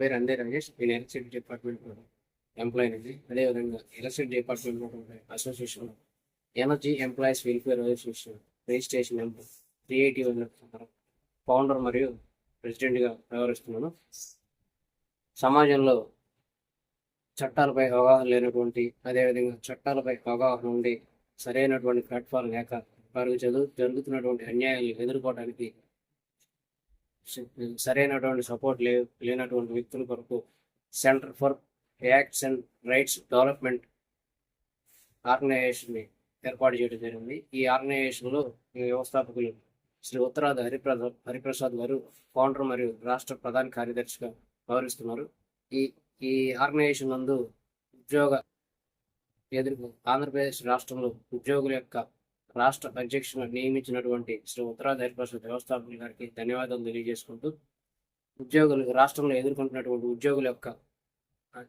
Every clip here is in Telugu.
పేరు అందే రాజేష్ నేను ఎలక్ట్రిసిటీ డిపార్ట్మెంట్ ఎంప్లాయీ అండి. అదేవిధంగా electricity department association energy employees welfare association registration number three eighty one founder మరియు ప్రెసిడెంట్గా వ్యవహరిస్తున్నాను. సమాజంలో చట్టాలపై అవగాహన లేనటువంటి అదేవిధంగా చట్టాలపై అవగాహన ఉండి సరైనటువంటి ప్లాట్ఫామ్ లేక వారికి చదువు జరుగుతున్నటువంటి అన్యాయాలు ఎదుర్కోవడానికి సరైనటువంటి సపోర్ట్ లే లేనటువంటి వ్యక్తుల కొరకు centre for acts and rights development ఆర్గనైజేషన్ని ఏర్పాటు చేయడం జరిగింది. ఈ ఆర్గనైజేషన్లో వ్యవస్థాపకులు శ్రీ ఉత్తరాది హరిప్రసాద్ హరిప్రసాద్ గారు ఫౌండర్ మరియు రాష్ట్ర ప్రధాన కార్యదర్శిగా వ్యవహరిస్తున్నారు. ఈ ఈ ఆర్గనైజేషన్ నందు ఉద్యోగ ఎదురు ఆంధ్రప్రదేశ్ రాష్ట్రంలో ఉద్యోగుల యొక్క రాష్ట్ర అధ్యక్షులు నియమించినటువంటి శ్రీ ఉత్తరా పరిషత్ వ్యవస్థాపకులు గారికి ధన్యవాదాలు తెలియజేసుకుంటూ ఉద్యోగులు రాష్ట్రంలో ఎదుర్కొంటున్నటువంటి ఉద్యోగుల యొక్క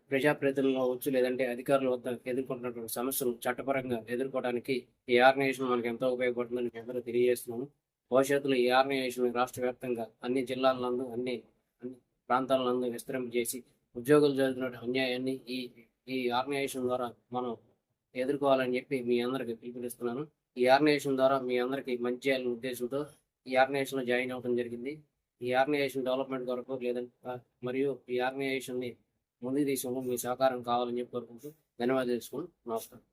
ప్రజాప్రతినిధులు వచ్చు లేదంటే అధికారుల వద్ద ఎదుర్కొంటున్నటువంటి సమస్యలు చట్టపరంగా ఎదుర్కోవడానికి ఈ ఆర్గనైజేషన్ మనకు ఎంతో ఉపయోగపడుతుందని అందరూ తెలియజేస్తున్నాము భవిష్యత్తులో ఈ ఆర్గనైజేషన్ రాష్ట్ర వ్యాప్తంగా అన్ని జిల్లాల నందు అన్ని అన్ని ప్రాంతాల నందు విస్తరింపజేసి ఉద్యోగులు జరుగుతున్న అన్యాయాన్ని ఈ ఈ ఆర్గనైజేషన్ ద్వారా మనం ఎదుర్కోవాలని చెప్పి మీ అందరికి పిలుపునిస్తున్నాను. ఈ ఆర్గనైజేషన్ ద్వారా మీ అందరికి మంచి చేయాలనే ఉద్దేశంతో ఈ ఆర్గనైజేషన్లో జాయిన్ అవ్వడం జరిగింది. ఈ ఆర్గనైజేషన్ డెవలప్మెంట్ కొరకు లేదంటే మరియు ఈ ఆర్గనైజేషన్ని ముందుకు తీసుకుని మీ సహకారం కావాలని చెప్పి కోరుకుంటూ ధన్యవాదాలు తెలుసుకుని నమస్కారం.